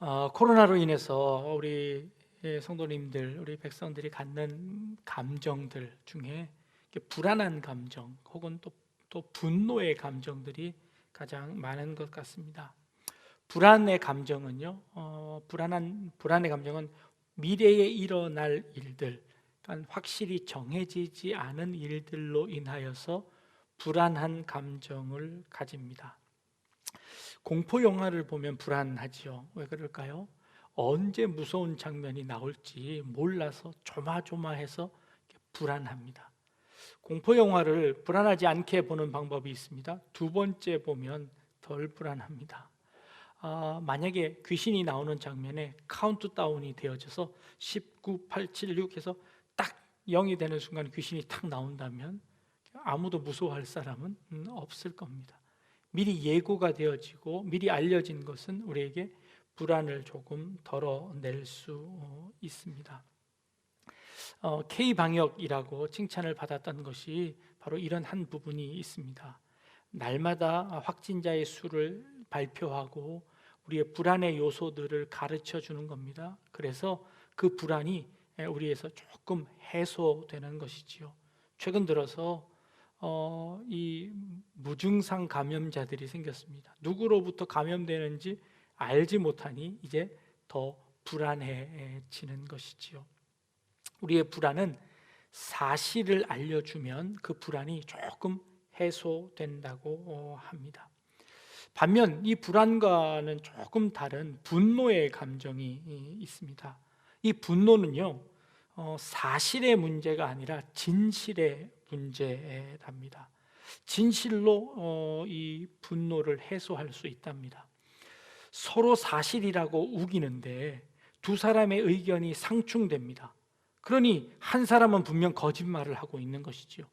어, 코로나로 인해서 우리 예, 성도님들, 우리 백성들이 갖는 감정들 중에 불안한 감정 혹은 또, 또 분노의 감정들이 가장 많은 것 같습니다. 불안의 감정은요, 어, 불안한 불안의 감정은 미래에 일어날 일들, 그러니까 확실히 정해지지 않은 일들로 인하여서 불안한 감정을 가집니다. 공포 영화를 보면 불안하지요. 왜 그럴까요? 언제 무서운 장면이 나올지 몰라서 조마조마해서 불안합니다. 공포 영화를 불안하지 않게 보는 방법이 있습니다. 두 번째 보면 덜 불안합니다. 아, 만약에 귀신이 나오는 장면에 카운트다운이 되어져서 19, 8, 7, 6 해서 딱 0이 되는 순간 귀신이 탁 나온다면 아무도 무서워할 사람은 음, 없을 겁니다. 미리 예고가 되어지고 미리 알려진 것은 우리에게 불안을 조금 덜어낼 수 어, 있습니다. 어, K 방역이라고 칭찬을 받았던 것이 바로 이런 한 부분이 있습니다. 날마다 확진자의 수를 발표하고 우리의 불안의 요소들을 가르쳐 주는 겁니다. 그래서 그 불안이 우리에서 조금 해소되는 것이지요. 최근 들어서 어, 이 무증상 감염자들이 생겼습니다. 누구로부터 감염되는지 알지 못하니 이제 더 불안해지는 것이지요. 우리의 불안은 사실을 알려주면 그 불안이 조금 해소된다고 어, 합니다. 반면 이 불안과는 조금 다른 분노의 감정이 있습니다. 이 분노는요, 어, 사실의 문제가 아니라 진실의 문제랍니다. 진실로 어, 이 분노를 해소할 수 있답니다. 서로 사실이라고 우기는데 두 사람의 의견이 상충됩니다. 그러니 한 사람은 분명 거짓말을 하고 있는 것이지요.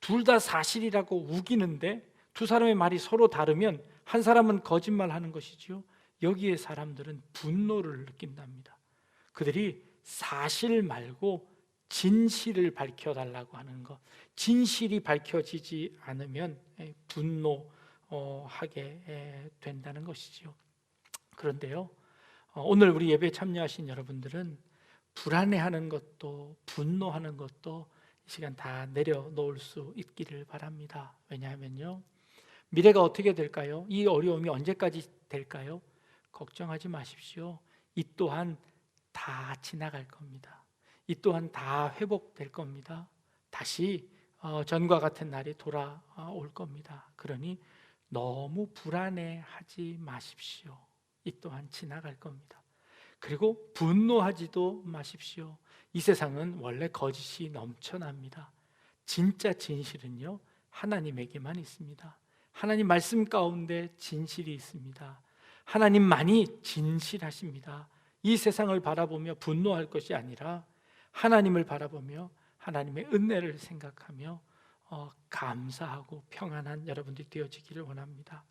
둘 다 사실이라고 우기는데 두 사람의 말이 서로 다르면 한 사람은 거짓말하는 것이지요. 여기에 사람들은 분노를 느낀답니다. 그들이 사실 말고 진실을 밝혀달라고 하는 것. 진실이 밝혀지지 않으면 분노하게 된다는 것이지요. 그런데요, 어, 오늘 우리 예배 참여하신 여러분들은 불안해하는 것도 분노하는 것도 이 시간 다 내려놓을 수 있기를 바랍니다. 왜냐하면요, 미래가 어떻게 될까요? 이 어려움이 언제까지 될까요? 걱정하지 마십시오. 이 또한 다 지나갈 겁니다. 이 또한 다 회복될 겁니다. 다시 어, 전과 같은 날이 돌아올 겁니다. 그러니 너무 불안해하지 마십시오. 이 또한 지나갈 겁니다. 그리고 분노하지도 마십시오. 이 세상은 원래 거짓이 넘쳐납니다. 진짜 진실은요, 하나님에게만 있습니다. 하나님 말씀 가운데 진실이 있습니다. 하나님만이 진실하십니다. 이 세상을 바라보며 분노할 것이 아니라 하나님을 바라보며 하나님의 은혜를 생각하며 어, 감사하고 평안한 여러분들이 되어지기를 원합니다.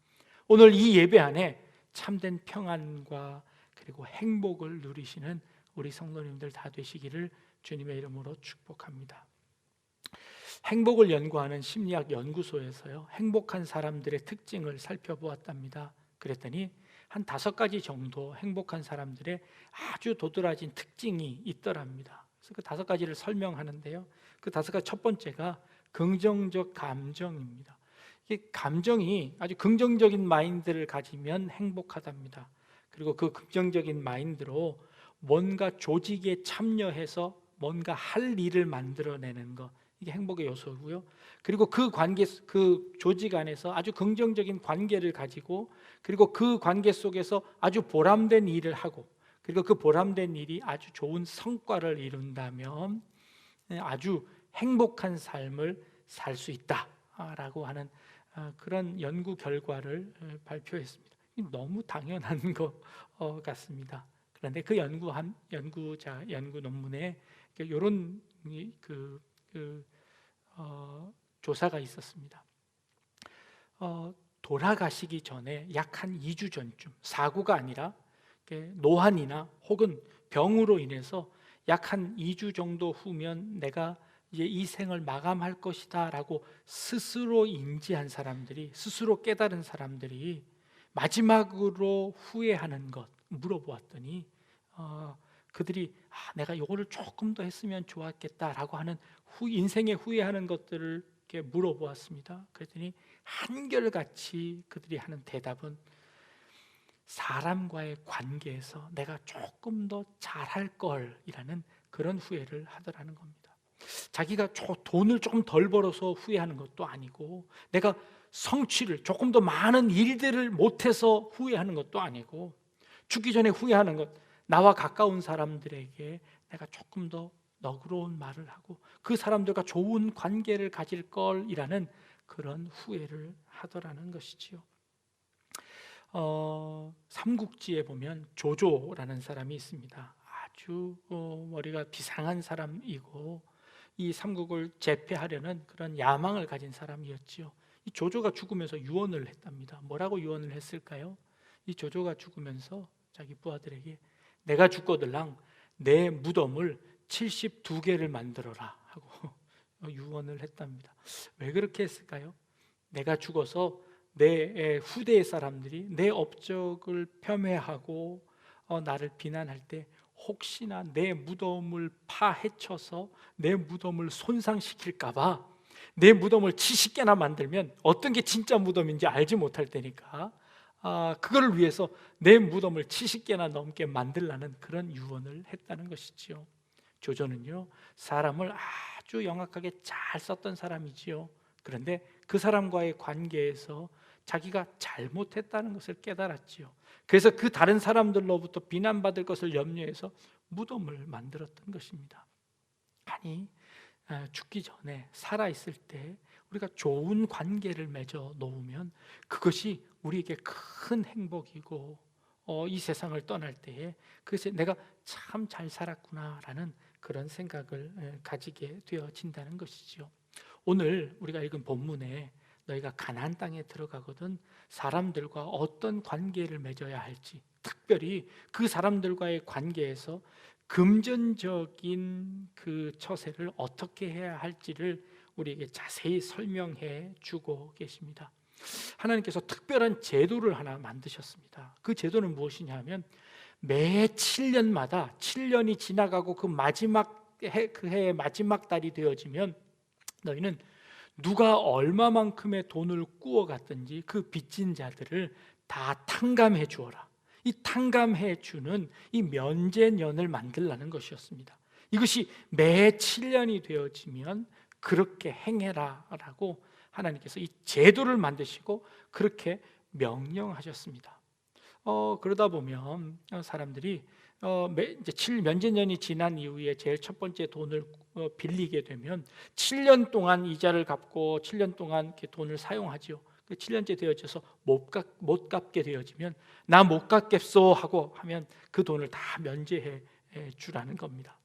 오늘 이 예배 안에 참된 평안과 그리고 행복을 누리시는 우리 성도님들 다 되시기를 주님의 이름으로 축복합니다. 행복을 연구하는 심리학 연구소에서요 행복한 사람들의 특징을 살펴보았답니다. 그랬더니 한 다섯 가지 정도 행복한 사람들의 아주 도드라진 특징이 있더랍니다. 그래서 그 다섯 가지를 설명하는데요. 그 다섯 가지 첫 번째가 긍정적 감정입니다. 이게 감정이 아주 긍정적인 마인드를 가지면 행복하답니다. 그리고 그 긍정적인 마인드로 뭔가 조직에 참여해서 뭔가 할 일을 만들어내는 것 이게 행복의 요소고요. 그리고 그 관계 그 조직 안에서 아주 긍정적인 관계를 가지고 그리고 그 관계 속에서 아주 보람된 일을 하고 그리고 그 보람된 일이 아주 좋은 성과를 이룬다면 아주 행복한 삶을 살 수 있다라고 하는 아, 그런 연구 결과를 발표했습니다. 너무 당연한 것 같습니다. 그런데 그 연구한 연구자 연구 논문에 이런 그, 그 어, 조사가 있었습니다. 어, 돌아가시기 전에 약 한 2주 전쯤 사고가 아니라 노환이나 혹은 병으로 인해서 약 한 2주 정도 후면 내가 이제 이 생을 마감할 것이다라고 스스로 인지한 사람들이 스스로 깨달은 사람들이 마지막으로 후회하는 것 물어보았더니 어, 그들이 아, 내가 요거를 조금 더 했으면 좋았겠다라고 하는 후, 인생에 후회하는 것들을 이렇게 물어보았습니다. 그랬더니 한결같이 그들이 하는 대답은 사람과의 관계에서 내가 조금 더 잘할 걸이라는 그런 후회를 하더라는 겁니다. 자기가 조- 돈을 조금 덜 벌어서 후회하는 것도 아니고 내가 성취를 조금 더 많은 일들을 못해서 후회하는 것도 아니고 죽기 전에 후회하는 것 나와 가까운 사람들에게 내가 조금 더 너그러운 말을 하고 그 사람들과 좋은 관계를 가질 걸이라는 그런 후회를 하더라는 것이지요. 어, 삼국지에 보면 조조라는 사람이 있습니다. 아주 어, 머리가 비상한 사람이고 이 삼국을 제패하려는 그런 야망을 가진 사람이었지요. 이 조조가 죽으면서 유언을 했답니다. 뭐라고 유언을 했을까요? 이 조조가 죽으면서 자기 부하들에게 내가 죽거들랑 내 무덤을 72개를 만들어라 하고 유언을 했답니다. 왜 그렇게 했을까요? 내가 죽어서 내 후대의 사람들이 내 업적을 폄훼하고 어, 나를 비난할 때 혹시나 내 무덤을 파헤쳐서 내 무덤을 손상시킬까봐 내 무덤을 70개나 만들면 어떤 게 진짜 무덤인지 알지 못할 테니까 아, 그걸 위해서 내 무덤을 70개나 넘게 만들라는 그런 유언을 했다는 것이지요. 조조는요 사람을 아주 영악하게 잘 썼던 사람이지요. 그런데 그 사람과의 관계에서 자기가 잘못했다는 것을 깨달았지요. 그래서 그 다른 사람들로부터 비난받을 것을 염려해서 무덤을 만들었던 것입니다. 아니 아, 죽기 전에 살아 있을 때 우리가 좋은 관계를 맺어 놓으면 그것이 우리에게 큰 행복이고 어, 이 세상을 떠날 때에 그것이 내가 참 잘 살았구나라는 그런 생각을 에, 가지게 되어진다는 것이죠. 오늘 우리가 읽은 본문에 너희가 가나안 땅에 들어가거든 사람들과 어떤 관계를 맺어야 할지 특별히 그 사람들과의 관계에서 금전적인 그 처세를 어떻게 해야 할지를 우리에게 자세히 설명해 주고 계십니다. 하나님께서 특별한 제도를 하나 만드셨습니다. 그 제도는 무엇이냐 하면 매 7년마다 7년이 지나가고 그 마지막 해, 그 해의 마지막 달이 되어지면 너희는 누가 얼마만큼의 돈을 꾸어 갔든지 그 빚진 자들을 다 탕감해 주어라. 이 탕감해 주는 이 면제년을 만들라는 것이었습니다. 이것이 매 7년이 되어지면 그렇게 행해라라고 하나님께서 이 제도를 만드시고 그렇게 명령하셨습니다. 어, 그러다 보면 사람들이 어, 매, 이제 7 면제년이 지난 이후에 제일 첫 번째 돈을 어, 빌리게 되면 7년 동안 이자를 갚고 7년 동안 돈을 사용하지요. 그 7년째 되어져서 못, 갚, 못 갚게 되어지면 나 못 갚겠소 하고 하면 그 돈을 다 면제해 주라는 겁니다.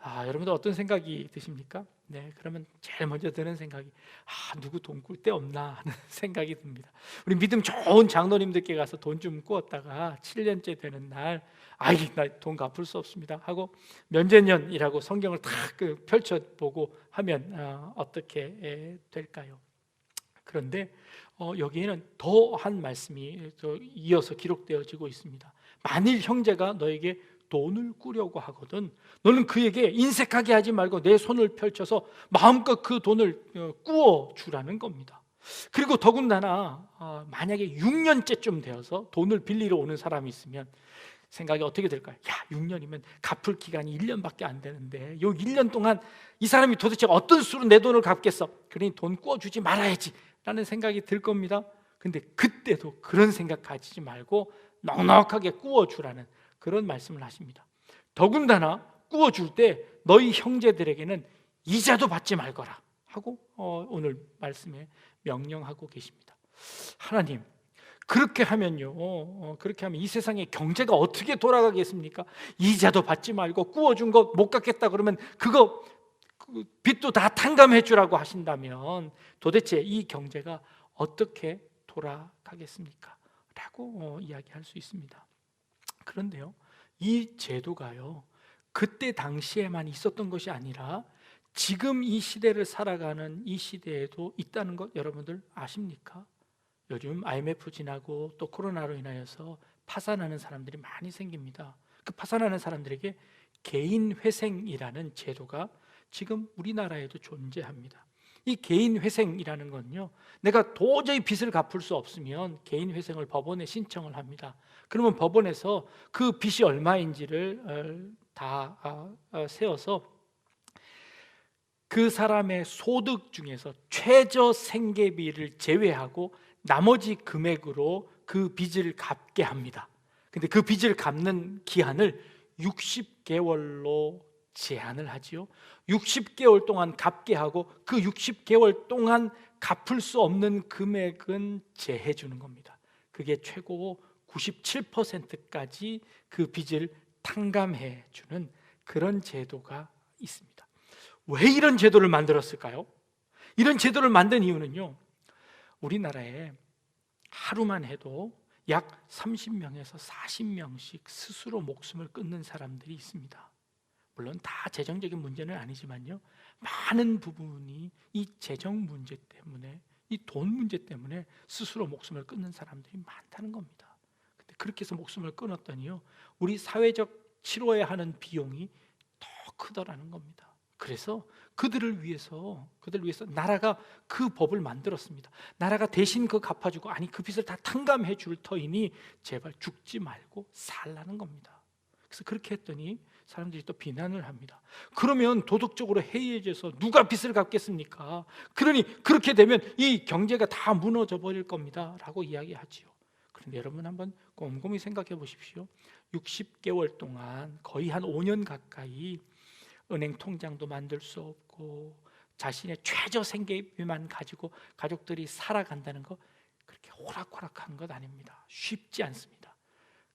아, 여러분들 어떤 생각이 드십니까? 네, 그러면 제일 먼저 드는 생각이 아, 누구 돈 꿀 데 없나 하는 생각이 듭니다. 우리 믿음 좋은 장로님들께 가서 돈 좀 꾸었다가 7년째 되는 날 아이 나 돈 갚을 수 없습니다 하고 면제년이라고 성경을 탁그 펼쳐 보고 하면 어, 어떻게 될까요? 그런데 어, 여기에는 더 한 말씀이 더 이어서 기록되어지고 있습니다. 만일 형제가 너에게 돈을 꾸려고 하거든 너는 그에게 인색하게 하지 말고 내 손을 펼쳐서 마음껏 그 돈을 어, 꾸어 주라는 겁니다. 그리고 더군다나 어, 만약에 6년째쯤 되어서 돈을 빌리러 오는 사람이 있으면 생각이 어떻게 될까요? 야, 6년이면 갚을 기간이 1년밖에 안 되는데 요 1년 동안 이 사람이 도대체 어떤 수로 내 돈을 갚겠어? 그러니 돈 꾸어 주지 말아야지 라는 생각이 들 겁니다. 근데 그때도 그런 생각 가지지 말고 넉넉하게 꾸어 주라는 그런 말씀을 하십니다. 더군다나 꾸어 줄 때 너희 형제들에게는 이자도 받지 말거라 하고 어, 오늘 말씀에 명령하고 계십니다. 하나님 그렇게 하면요, 어, 그렇게 하면 이 세상의 경제가 어떻게 돌아가겠습니까? 이자도 받지 말고 꾸어준 거 못 갚겠다 그러면 그거 그 빚도 다 탕감해 주라고 하신다면 도대체 이 경제가 어떻게 돌아가겠습니까? 라고 어, 이야기할 수 있습니다. 그런데요, 이 제도가요, 그때 당시에만 있었던 것이 아니라 지금 이 시대를 살아가는 이 시대에도 있다는 것 여러분들 아십니까? 요즘 IMF 지나고 또 코로나로 인하여서 파산하는 사람들이 많이 생깁니다. 그 파산하는 사람들에게 개인 회생이라는 제도가 지금 우리나라에도 존재합니다. 이 개인 회생이라는 건요. 내가 도저히 빚을 갚을 수 없으면 개인 회생을 법원에 신청을 합니다. 그러면 법원에서 그 빚이 얼마인지를 어, 다 어, 어, 세워서 그 사람의 소득 중에서 최저 생계비를 제외하고 나머지 금액으로 그 빚을 갚게 합니다. 근데 그 빚을 갚는 기한을 60개월로 제한을 하지요. 60개월 동안 갚게 하고 그 60개월 동안 갚을 수 없는 금액은 제해 주는 겁니다. 그게 최고 97%까지 그 빚을 탕감해 주는 그런 제도가 있습니다. 왜 이런 제도를 만들었을까요? 이런 제도를 만든 이유는요. 우리나라에 하루만 해도 약 30명에서 40명씩 스스로 목숨을 끊는 사람들이 있습니다. 물론 다 재정적인 문제는 아니지만요. 많은 부분이 이 재정 문제 때문에 이 돈 문제 때문에 스스로 목숨을 끊는 사람들이 많다는 겁니다. 근데 그렇게 해서 목숨을 끊었더니요. 우리 사회적 치료해야 하는 비용이 더 크더라는 겁니다. 그래서 그들을 위해서 그들을 위해서 나라가 그 법을 만들었습니다. 나라가 대신 그 갚아주고 아니 그 빚을 다 탕감해 줄 터이니 제발 죽지 말고 살라는 겁니다. 그래서 그렇게 했더니 사람들이 또 비난을 합니다. 그러면 도덕적으로 해이해져서 누가 빚을 갚겠습니까? 그러니 그렇게 되면 이 경제가 다 무너져 버릴 겁니다라고 이야기하지요. 그런데 여러분 한번 곰곰이 생각해 보십시오. 60개월 동안 거의 한 5년 가까이 은행 통장도 만들 수 없고 자신의 최저 생계비만 가지고 가족들이 살아간다는 거 그렇게 호락호락한 것 아닙니다. 쉽지 않습니다.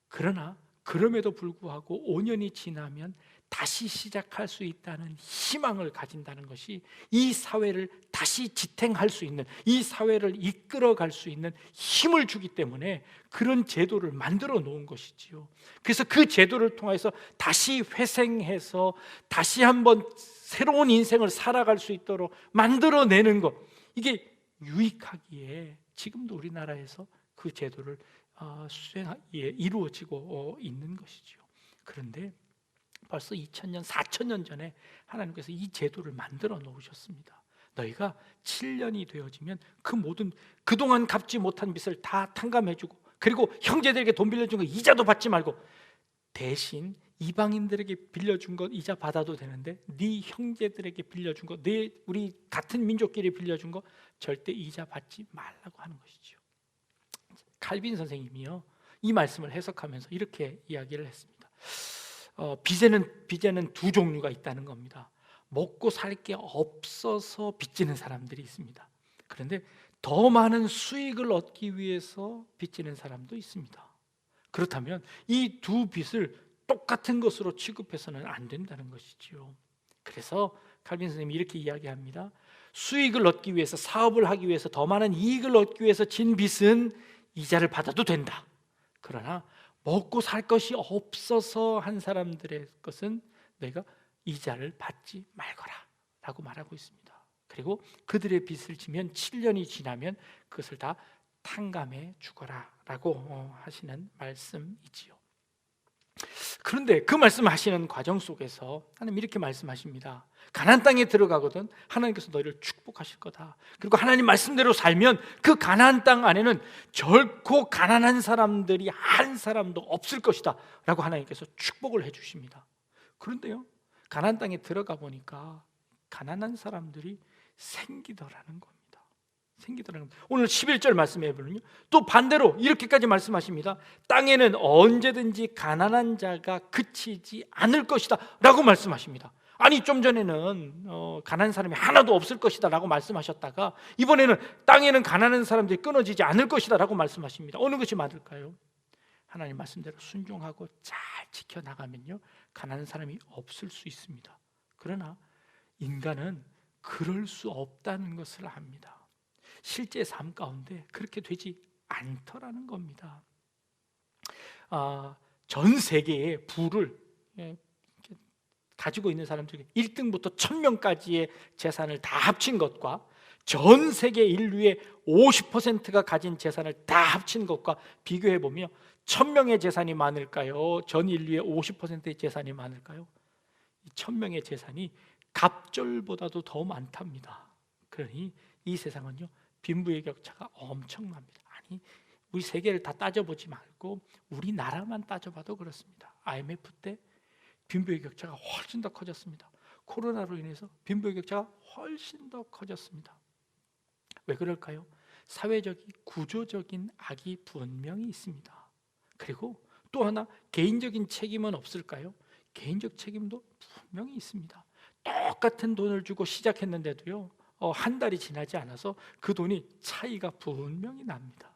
그러나 그럼에도 불구하고 5년이 지나면 다시 시작할 수 있다는 희망을 가진다는 것이 이 사회를 다시 지탱할 수 있는 이 사회를 이끌어 갈 수 있는 힘을 주기 때문에 그런 제도를 만들어 놓은 것이지요. 그래서 그 제도를 통해서 다시 회생해서 다시 한번 새로운 인생을 살아갈 수 있도록 만들어 내는 것. 이게 유익하기에 지금도 우리나라에서 그 제도를 어, 수행 예, 이루어지고 어, 있는 것이지요. 그런데 벌써 2000년, 4000년 전에 하나님께서 이 제도를 만들어 놓으셨습니다. 너희가 7년이 되어지면 그 모든 그동안 갚지 못한 빚을 다 탕감해 주고 그리고 형제들에게 돈 빌려준 거 이자도 받지 말고 대신 이방인들에게 빌려준 것 이자 받아도 되는데 네 형제들에게 빌려준 거, 네 우리 같은 민족끼리 빌려준 거 절대 이자 받지 말라고 하는 것이죠. 칼빈 선생님이요 이 말씀을 해석하면서 이렇게 이야기를 했습니다. 어, 빚에는 빚에는 두 종류가 있다는 겁니다. 먹고 살 게 없어서 빚지는 사람들이 있습니다. 그런데 더 많은 수익을 얻기 위해서 빚지는 사람도 있습니다. 그렇다면 이 두 빚을 똑같은 것으로 취급해서는 안 된다는 것이지요. 그래서 칼빈 선생님이 이렇게 이야기합니다. 수익을 얻기 위해서 사업을 하기 위해서 더 많은 이익을 얻기 위해서 진 빚은 이자를 받아도 된다. 그러나 먹고 살 것이 없어서 한 사람들의 것은 내가 이자를 받지 말거라라고 말하고 있습니다. 그리고 그들의 빚을 지면 7년이 지나면 그것을 다 탕감해 주거라라고 어, 하시는 말씀이지요. 그런데 그 말씀하시는 과정 속에서 하나님 이렇게 말씀하십니다. 가나안 땅에 들어가거든 하나님께서 너희를 축복하실 거다. 그리고 하나님 말씀대로 살면 그 가나안 땅 안에는 결코 가난한 사람들이 한 사람도 없을 것이다라고 하나님께서 축복을 해 주십니다. 그런데요. 가나안 땅에 들어가 보니까 가난한 사람들이 생기더라는 겁니다. 생기더라는 겁니다. 오늘 11절 말씀해 보면요. 또 반대로 이렇게까지 말씀하십니다. 땅에는 언제든지 가난한 자가 그치지 않을 것이다 라고 말씀하십니다. 아니 좀 전에는 어, 가난한 사람이 하나도 없을 것이다 라고 말씀하셨다가 이번에는 땅에는 가난한 사람들이 끊어지지 않을 것이다 라고 말씀하십니다. 어느 것이 맞을까요? 하나님 말씀대로 순종하고 잘 지켜 나가면요 가난한 사람이 없을 수 있습니다. 그러나 인간은 그럴 수 없다는 것을 압니다. 실제 삶 가운데 그렇게 되지 않더라는 겁니다. 아, 전 세계의 부를 예, 가지고 있는 사람 중에 1등부터 1000명까지의 재산을 다 합친 것과 전 세계 인류의 50%가 가진 재산을 다 합친 것과 비교해 보면 천 명의 재산이 많을까요? 전 인류의 50%의 재산이 많을까요? 이천 명의 재산이 갑절보다도 더 많답니다. 그러니 이 세상은요 빈부의 격차가 엄청납니다. 아니 우리 세계를 다 따져보지 말고 우리나라만 따져봐도 그렇습니다. IMF 때 빈부의 격차가 훨씬 더 커졌습니다. 코로나로 인해서 빈부의 격차가 훨씬 더 커졌습니다. 왜 그럴까요? 사회적인 구조적인 악이 분명히 있습니다. 그리고 또 하나 개인적인 책임은 없을까요? 개인적 책임도 분명히 있습니다. 똑같은 돈을 주고 시작했는데도요, 어, 한 달이 지나지 않아서 그 돈이 차이가 분명히 납니다.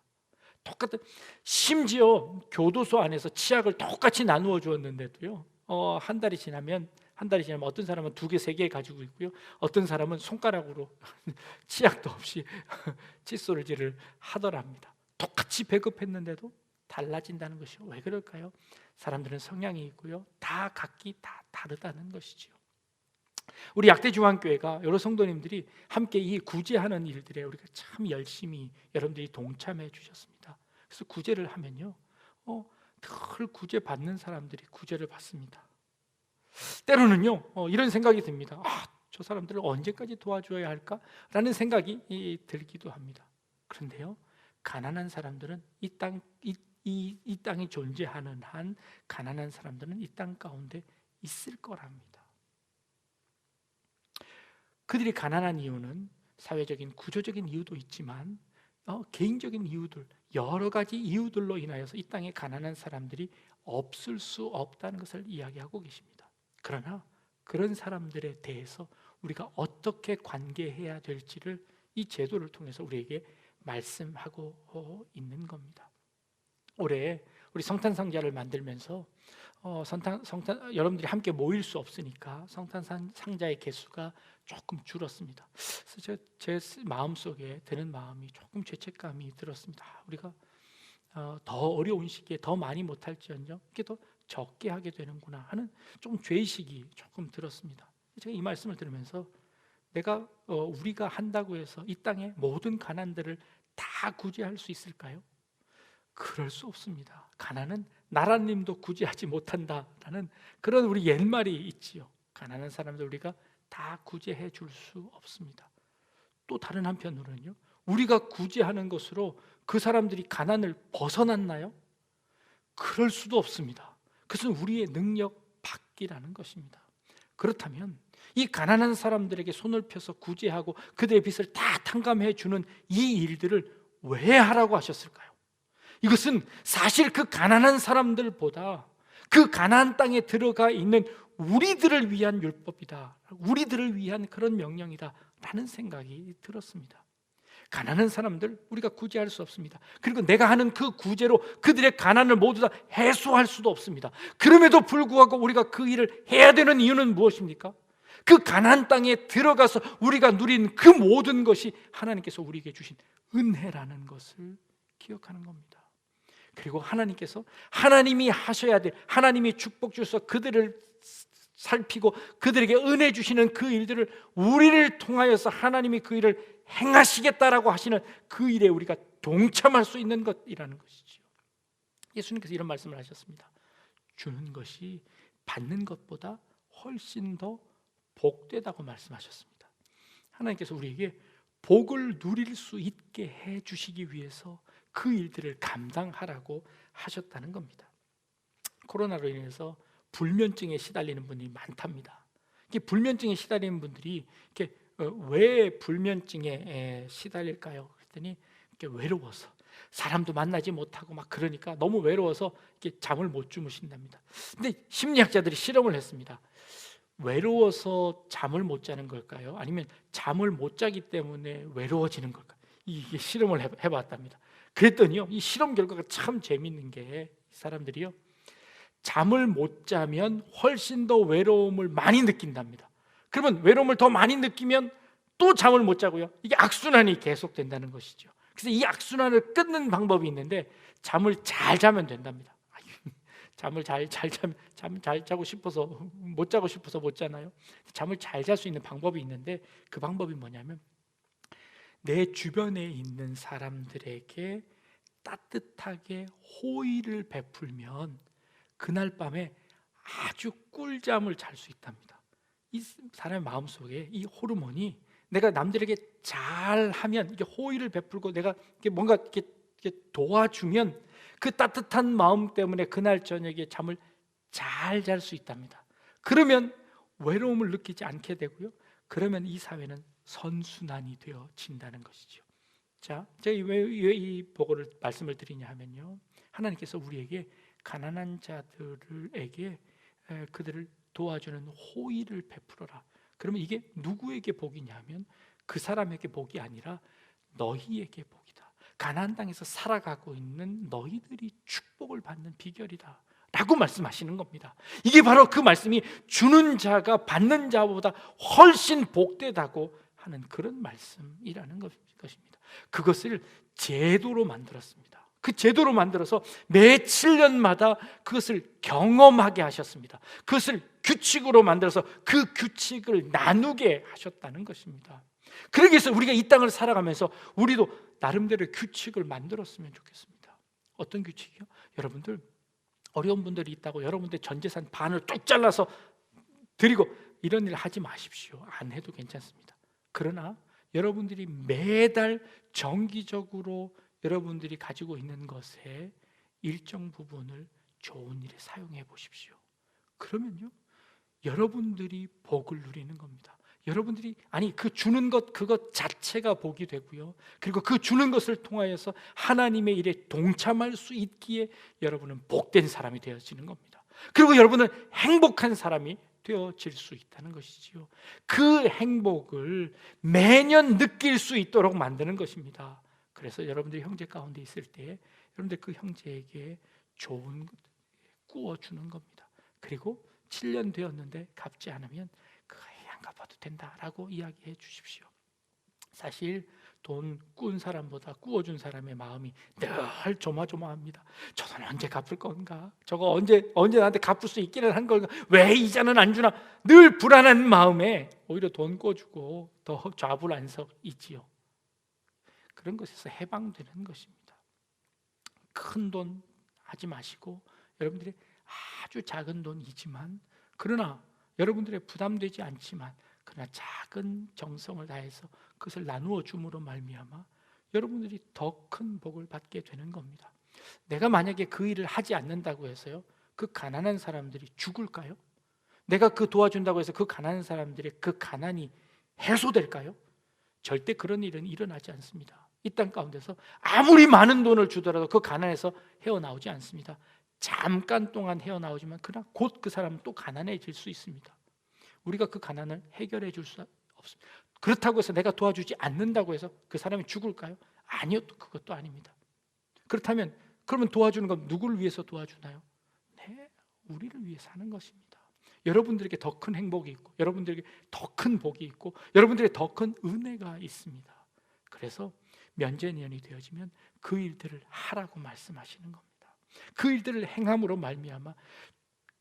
똑같은 심지어 교도소 안에서 치약을 똑같이 나누어 주었는데도요, 어, 한 달이 지나면 한 달이 지나면 어떤 사람은 두 개, 세 개 가지고 있고요, 어떤 사람은 손가락으로 치약도 없이 칫솔질을 하더랍니다. 똑같이 배급했는데도 달라진다는 것이요. 왜 그럴까요? 사람들은 성향이 있고요. 다 각기 다 다르다는 것이지요. 우리 약대 중앙교회가 여러 성도님들이 함께 이 구제하는 일들에 우리가 참 열심히 여러분들이 동참해 주셨습니다. 그래서 구제를 하면요, 어, 늘 구제 받는 사람들이 구제를 받습니다. 때로는요, 어, 이런 생각이 듭니다. 아, 저 사람들을 언제까지 도와줘야 할까라는 생각이 이, 들기도 합니다. 그런데요, 가난한 사람들은 이 땅, 이, 이, 이 땅이 존재하는 한 가난한 사람들은 이 땅 가운데 있을 거랍니다. 그들이 가난한 이유는 사회적인 구조적인 이유도 있지만 어, 개인적인 이유들 여러 가지 이유들로 인하여서 이 땅에 가난한 사람들이 없을 수 없다는 것을 이야기하고 계십니다. 그러나 그런 사람들에 대해서 우리가 어떻게 관계해야 될지를 이 제도를 통해서 우리에게 말씀하고 있는 겁니다. 올해 우리 성탄 상자를 만들면서 어, 성탄, 성탄 여러분들이 함께 모일 수 없으니까 성탄 상, 상자의 개수가 조금 줄었습니다. 제, 제 마음 속에 드는 마음이 조금 죄책감이 들었습니다. 아, 우리가 어, 더 어려운 시기에 더 많이 못할지언정 이게 더 적게 하게 되는구나 하는 좀 죄의식이 조금 들었습니다. 제가 이 말씀을 들으면서 내가 어, 우리가 한다고 해서 이 땅의 모든 가난들을 다 구제할 수 있을까요? 그럴 수 없습니다. 가난은 나라님도 구제하지 못한다라는 그런 우리 옛말이 있지요. 가난한 사람들 우리가 다 구제해 줄 수 없습니다. 또 다른 한편으로는요. 우리가 구제하는 것으로 그 사람들이 가난을 벗어났나요? 그럴 수도 없습니다. 그것은 우리의 능력 밖이라는 것입니다. 그렇다면 이 가난한 사람들에게 손을 펴서 구제하고 그들의 빚을 다 탕감해 주는 이 일들을 왜 하라고 하셨을까요? 이것은 사실 그 가난한 사람들보다 그 가나안 땅에 들어가 있는 우리들을 위한 율법이다. 우리들을 위한 그런 명령이다 라는 생각이 들었습니다. 가난한 사람들 우리가 구제할 수 없습니다. 그리고 내가 하는 그 구제로 그들의 가난을 모두 다 해소할 수도 없습니다. 그럼에도 불구하고 우리가 그 일을 해야 되는 이유는 무엇입니까? 그 가난 땅에 들어가서 우리가 누린 그 모든 것이 하나님께서 우리에게 주신 은혜라는 것을 기억하는 겁니다. 그리고 하나님께서 하나님이 하셔야 될 하나님이 축복 주셔서 그들을 살피고 그들에게 은혜 주시는 그 일들을 우리를 통하여서 하나님이 그 일을 행하시겠다라고 하시는 그 일에 우리가 동참할 수 있는 것이라는 것이지요. 예수님께서 이런 말씀을 하셨습니다. 주는 것이 받는 것보다 훨씬 더 복되다고 말씀하셨습니다. 하나님께서 우리에게 복을 누릴 수 있게 해 주시기 위해서 그 일들을 감당하라고 하셨다는 겁니다. 코로나로 인해서 불면증에 시달리는 분이 많답니다. 이게 불면증에 시달리는 분들이 이렇게 어, 왜 불면증에 시달릴까요? 그랬더니 외로워서 사람도 만나지 못하고 막 그러니까 너무 외로워서 이렇게 잠을 못 주무신답니다. 근데 심리학자들이 실험을 했습니다. 외로워서 잠을 못 자는 걸까요? 아니면 잠을 못 자기 때문에 외로워지는 걸까요? 이게 실험을 해봤답니다. 그랬더니요, 이 실험 결과가 참 재밌는 게 사람들이요, 잠을 못 자면 훨씬 더 외로움을 많이 느낀답니다. 그러면 외로움을 더 많이 느끼면 또 잠을 못 자고요. 이게 악순환이 계속된다는 것이죠. 그래서 이 악순환을 끊는 방법이 있는데 잠을 잘 자면 된답니다. 잠을 잘잘 자면 잠잘 자고 싶어서 못 자고 싶어서 못 자나요? 잠을 잘 잘 수 있는 방법이 있는데 그 방법이 뭐냐면 내 주변에 있는 사람들에게 따뜻하게 호의를 베풀면 그날 밤에 아주 꿀잠을 잘 수 있답니다. 이 사람의 마음속에 이 호르몬이 내가 남들에게 잘하면 이게 호의를 베풀고 내가 뭔가 이렇게 도와주면 그 따뜻한 마음 때문에 그날 저녁에 잠을 잘 잘 수 있답니다. 그러면 외로움을 느끼지 않게 되고요. 그러면 이 사회는 선순환이 되어진다는 것이죠. 자, 제가 왜이 보고를 말씀을 드리냐 하면요. 하나님께서 우리에게 가난한 자들에게 에, 그들을 도와주는 호의를 베풀어라. 그러면 이게 누구에게 복이냐면 그 사람에게 복이 아니라 너희에게 복이다. 가나안 땅에서 살아가고 있는 너희들이 축복을 받는 비결이다. 라고 말씀하시는 겁니다. 이게 바로 그 말씀이 주는 자가 받는 자보다 훨씬 복되다고 하는 그런 말씀이라는 것입니다. 그것을 제도로 만들었습니다. 그 제도로 만들어서 매 7년마다 그것을 경험하게 하셨습니다. 그것을 규칙으로 만들어서 그 규칙을 나누게 하셨다는 것입니다. 그러기 위해서 우리가 이 땅을 살아가면서 우리도 나름대로 규칙을 만들었으면 좋겠습니다. 어떤 규칙이요? 여러분들 어려운 분들이 있다고 여러분들 전 재산 반을 뚝 잘라서 드리고 이런 일 하지 마십시오. 안 해도 괜찮습니다. 그러나 여러분들이 매달 정기적으로 여러분들이 가지고 있는 것에 일정 부분을 좋은 일에 사용해 보십시오. 그러면요. 여러분들이 복을 누리는 겁니다. 여러분들이 아니 그 주는 것 그것 자체가 복이 되고요. 그리고 그 주는 것을 통하여서 하나님의 일에 동참할 수 있기에 여러분은 복된 사람이 되어지는 겁니다. 그리고 여러분은 행복한 사람이 되어질 수 있다는 것이지요. 그 행복을 매년 느낄 수 있도록 만드는 것입니다. 그래서 여러분들이 형제 가운데 있을 때 여러분들 그 형제에게 좋은 꾸어 주는 겁니다. 그리고 7년 되었는데 갚지 않으면 갚아도 된다라고 이야기해 주십시오. 사실 돈 꾼 사람보다 꾸어준 사람의 마음이 늘 조마조마합니다. 저는 언제 갚을 건가? 저거 언제 언제 나한테 갚을 수 있기는 한 걸까? 왜 이자는 안 주나? 늘 불안한 마음에 오히려 돈 꿔주고 더 좌불안석이지요. 그런 것에서 해방되는 것입니다. 큰 돈 하지 마시고 여러분들이 아주 작은 돈이지만 그러나 여러분들의 부담되지 않지만 그러나 작은 정성을 다해서 그것을 나누어 줌으로 말미암아 여러분들이 더 큰 복을 받게 되는 겁니다. 내가 만약에 그 일을 하지 않는다고 해서요. 그 가난한 사람들이 죽을까요? 내가 그 도와준다고 해서 그 가난한 사람들의 그 가난이 해소될까요? 절대 그런 일은 일어나지 않습니다. 이 땅 가운데서 아무리 많은 돈을 주더라도 그 가난에서 헤어나오지 않습니다. 잠깐 동안 헤어나오지만 그러나 곧그 사람은 또 가난해질 수 있습니다. 우리가 그 가난을 해결해 줄 수 없습니다. 그렇다고 해서 내가 도와주지 않는다고 해서 그 사람이 죽을까요? 아니요, 그것도 아닙니다. 그렇다면 그러면 도와주는 건 누구를 위해서 도와주나요? 네, 우리를 위해 사는 것입니다. 여러분들에게 더 큰 행복이 있고, 여러분들에게 더 큰 복이 있고, 여러분들에게 더 큰 은혜가 있습니다. 그래서 면제년이 되어지면 그 일들을 하라고 말씀하시는 겁니다. 그 일들을 행함으로 말미암아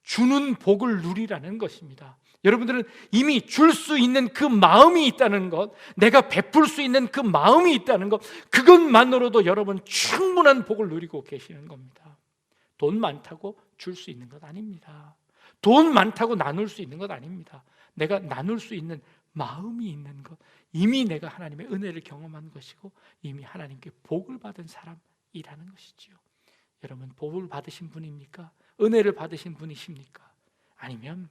주는 복을 누리라는 것입니다. 여러분들은 이미 줄 수 있는 그 마음이 있다는 것, 내가 베풀 수 있는 그 마음이 있다는 것, 그것만으로도 여러분 충분한 복을 누리고 계시는 겁니다. 돈 많다고 줄 수 있는 것 아닙니다. 돈 많다고 나눌 수 있는 것 아닙니다. 내가 나눌 수 있는 마음이 있는 것, 이미 내가 하나님의 은혜를 경험한 것이고, 이미 하나님께 복을 받은 사람이라는 것이지요. 여러분 복을 받으신 분입니까? 은혜를 받으신 분이십니까? 아니면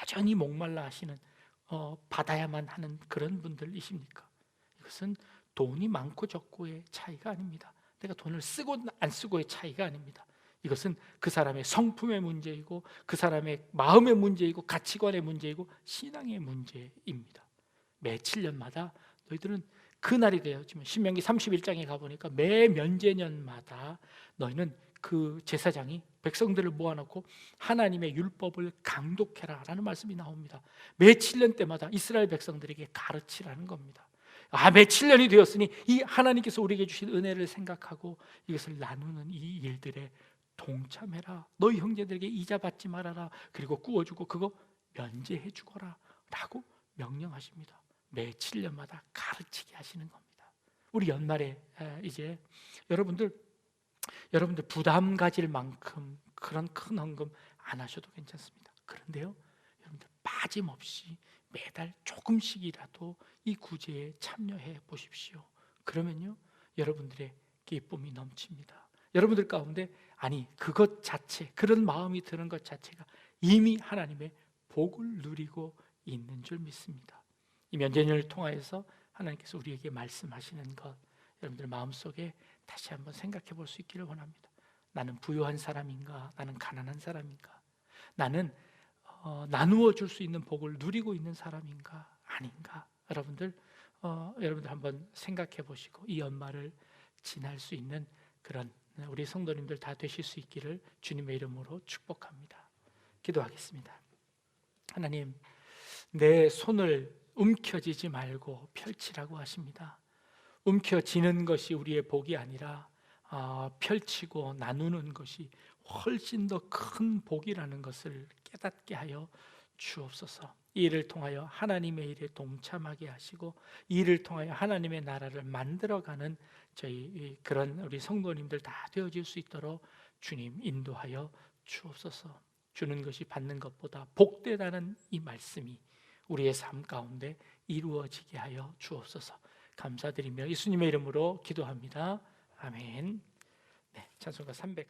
여전히 목말라 하시는 어, 받아야만 하는 그런 분들이십니까? 이것은 돈이 많고 적고의 차이가 아닙니다. 내가 돈을 쓰고 안 쓰고의 차이가 아닙니다. 이것은 그 사람의 성품의 문제이고 그 사람의 마음의 문제이고 가치관의 문제이고 신앙의 문제입니다. 매 7년마다 너희들은 그날이 되어지면 신명기 31장에 가보니까 매 면제년마다 너희는 그 제사장이 백성들을 모아놓고 하나님의 율법을 강독해라 라는 말씀이 나옵니다. 매 7년 때마다 이스라엘 백성들에게 가르치라는 겁니다. 아, 매 7년이 되었으니 이 하나님께서 우리에게 주신 은혜를 생각하고 이것을 나누는 이 일들에 동참해라. 너희 형제들에게 이자 받지 말아라. 그리고 구워주고 그거 면제해 주거라 라고 명령하십니다. 매 7년마다 가르치게 하시는 겁니다. 우리 연말에 에, 이제 여러분들 여러분들 부담 가질 만큼 그런 큰 헌금 안 하셔도 괜찮습니다. 그런데요, 여러분들 빠짐없이 매달 조금씩이라도 이 구제에 참여해 보십시오. 그러면요, 여러분들의 기쁨이 넘칩니다. 여러분들 가운데 아니 그것 자체 그런 마음이 드는 것 자체가 이미 하나님의 복을 누리고 있는 줄 믿습니다. 이 면제년을 통하여서 하나님께서 우리에게 말씀하시는 것 여러분들 마음속에 다시 한번 생각해 볼 수 있기를 원합니다. 나는 부유한 사람인가? 나는 가난한 사람인가? 나는 어, 나누어 줄 수 있는 복을 누리고 있는 사람인가? 아닌가? 여러분들 어, 여러분들 한번 생각해 보시고 이 연말을 지날 수 있는 그런 우리 성도님들 다 되실 수 있기를 주님의 이름으로 축복합니다. 기도하겠습니다. 하나님, 내 손을 움켜쥐지 말고 펼치라고 하십니다. 움켜쥐는 것이 우리의 복이 아니라 아, 펼치고 나누는 것이 훨씬 더 큰 복이라는 것을 깨닫게 하여 주옵소서. 이 일을 통하여 하나님의 일에 동참하게 하시고 이 일을 통하여 하나님의 나라를 만들어가는 저희 이 그런 우리 성도님들 다 되어질 수 있도록 주님 인도하여 주옵소서. 주는 것이 받는 것보다 복되다는 이 말씀이 우리의 삶 가운데 이루어지게 하여 주옵소서. 감사드리며 예수님의 이름으로 기도합니다. 아멘. 네, 찬송가 300.